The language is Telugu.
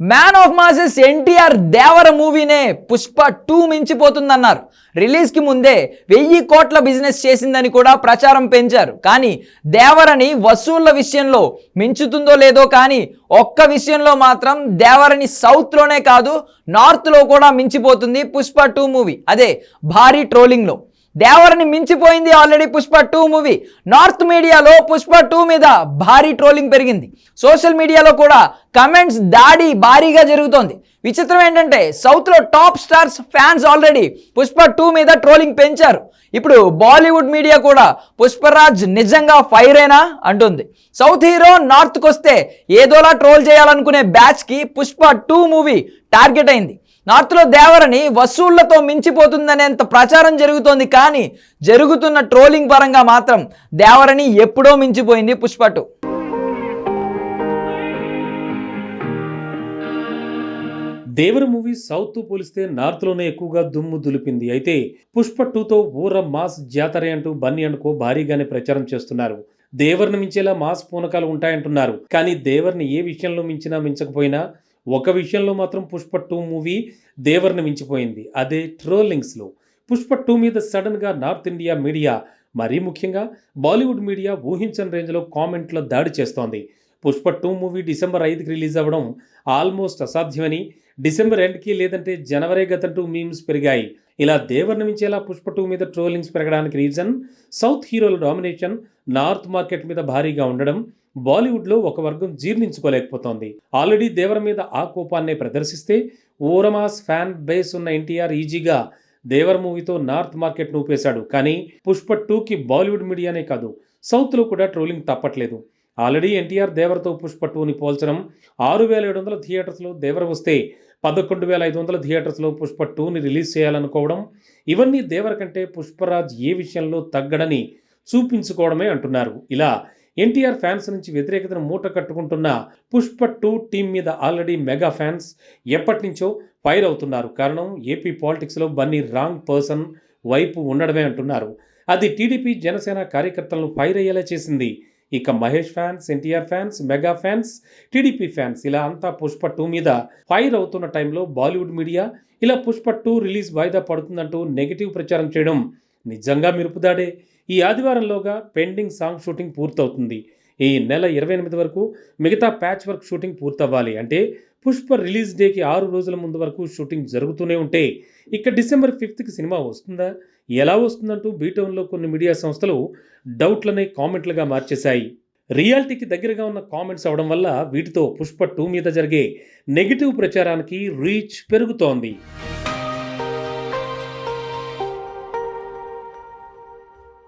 Man of masses NTR Devara మూవీనే Pushpa two మించిపోతుందన్నారు. రిలీజ్కి ముందే వెయ్యి కోట్ల బిజినెస్ చేసిందని కూడా ప్రచారం పెంచారు. కానీ దేవరని వసూళ్ళ విషయంలో మించుతుందో లేదో కానీ ఒక్క విషయంలో మాత్రం దేవరని సౌత్లోనే కాదు నార్త్లో కూడా మించిపోతుంది పుష్ప టూ మూవీ. అదే భారీ ట్రోలింగ్లో. దేవరని మించిపోయింది already Pushpa two movie north మీడియాలో పుష్ప టూ మీద భారీ ట్రోలింగ్ పెరిగింది. సోషల్ మీడియాలో కూడా కమెంట్స్ దాడి భారీగా జరుగుతోంది. విచిత్రం ఏంటంటే సౌత్లో top stars fans already Pushpa two మీద ట్రోలింగ్ పెంచారు. ఇప్పుడు బాలీవుడ్ మీడియా కూడా పుష్పరాజ్ నిజంగా ఫైరేనా అంటుంది. సౌత్ హీరో నార్త్కి వస్తే ఏదోలా ట్రోల్ చేయాలనుకునే బ్యాచ్కి పుష్ప టూ మూవీ టార్గెట్ అయింది. నార్త్లో దేవరని వసూళ్ళతో మించిపోతుందనేంత ప్రచారం జరుగుతోంది కానీ జరుగుతున్న ట్రోలింగ్ పరంగా మాత్రం దేవరని ఎప్పుడో మించిపోయింది Pushpa two. Devara movie south పోలిస్తే నార్త్లోనే ఎక్కువగా దుమ్ము దులిపింది. అయితే పుష్ప టూతో ఊర మాస్ జాతరే అంటూ బన్నీ అనుకో భారీగానే ప్రచారం చేస్తున్నారు. దేవర్ని మించేలా మాస్ పూనకాలు ఉంటాయంటున్నారు. కానీ దేవర్ని ఏ విషయంలో మించినా మించకపోయినా ఒక విషయంలో మాత్రం పుష్ప టూ మూవీ దేవర్ని మించిపోయింది. అదే ట్రోలింగ్స్లో. పుష్ప టూ మీద సడన్గా నార్త్ ఇండియా మీడియా మరీ ముఖ్యంగా బాలీవుడ్ మీడియా ఊహించని రేంజ్లో కామెంట్లో దాడి చేస్తోంది. పుష్ప టూ మూవీ డిసెంబర్ ఐదుకి రిలీజ్ అవ్వడం ఆల్మోస్ట్ అసాధ్యమని డిసెంబర్ ఎండ్కి లేదంటే జనవరి గతంటూ మీమ్స్ పెరిగాయి. ఇలా దేవర్ని మించేలా పుష్ప టూ మీద ట్రోలింగ్స్ పెరగడానికి రీజన్ సౌత్ హీరోల డామినేషన్ నార్త్ మార్కెట్ మీద భారీగా ఉండడం బాలీవుడ్లో ఒక వర్గం జీర్ణించుకోలేకపోతోంది. ఆల్రెడీ దేవర మీద ఆ కోపాన్నే ప్రదర్శిస్తే ఓరమాస్ ఫ్యాన్ బేస్ ఉన్న ఎన్టీఆర్ ఈజీగా దేవర్ మూవీతో నార్త్ మార్కెట్ ఊపేశాడు. కానీ పుష్ప టూకి బాలీవుడ్ మీడియానే కాదు సౌత్లో కూడా ట్రోలింగ్ తప్పట్లేదు. ఆల్రెడీ ఎన్టీఆర్ దేవరతో పుష్ప టూని పోల్చడం ఆరు వేల ఏడు వందల థియేటర్స్లో దేవర వస్తే పదకొండు వేల ఐదు వందల థియేటర్స్లో పుష్ప టూని రిలీజ్ చేయాలనుకోవడం ఇవన్నీ దేవర కంటే పుష్పరాజ్ ఏ విషయంలో తగ్గడని చూపించుకోవడమే అంటున్నారు. ఇలా ఎన్టీఆర్ ఫ్యాన్స్ నుంచి వ్యతిరేకతను మూట కట్టుకుంటున్న పుష్ప టూ టీం మీద ఆల్రెడీ మెగా ఫ్యాన్స్ ఎప్పటి నుంచో ఫైర్ అవుతున్నారు. కారణం ఏపీ పాలిటిక్స్లో బన్నీ రాంగ్ పర్సన్ వైపు ఉండడమే అంటున్నారు. అది టీడీపీ జనసేన కార్యకర్తలను ఫైర్ అయ్యేలా చేసింది ఇక Mahesh fans NTR fans mega fans TDP fans ఇలా అంతా పుష్ప టూ మీద ఫైర్ అవుతున్న టైంలో బాలీవుడ్ మీడియా ఇలా పుష్ప టూ రిలీజ్ వాయిదా పడుతుందంటూ నెగిటివ్ ప్రచారం చేయడం నిజంగా మిరుపుదాడే. ఈ ఆదివారంలోగా పెండింగ్ సాంగ్ షూటింగ్ పూర్తవుతుంది. ఈ నెల ఇరవై ఎనిమిది వరకు మిగతా ప్యాచ్ వర్క్ షూటింగ్ పూర్తవ్వాలి. అంటే పుష్ప రిలీజ్ డేకి ఆరు రోజుల ముందు వరకు షూటింగ్ జరుగుతూనే ఉంటే ఇక డిసెంబర్ ఫిఫ్త్కి సినిమా వస్తుందా? ఎలా వస్తుందంటూ బీటౌన్లో కొన్ని మీడియా సంస్థలు డౌట్లనే కామెంట్లుగా మార్చేశాయి. రియాలిటీకి దగ్గరగా ఉన్న కామెంట్స్ అవడం వల్ల వీటితో పుష్ప టూ మీద జరిగే నెగిటివ్ ప్రచారానికి రీచ్ పెరుగుతోంది.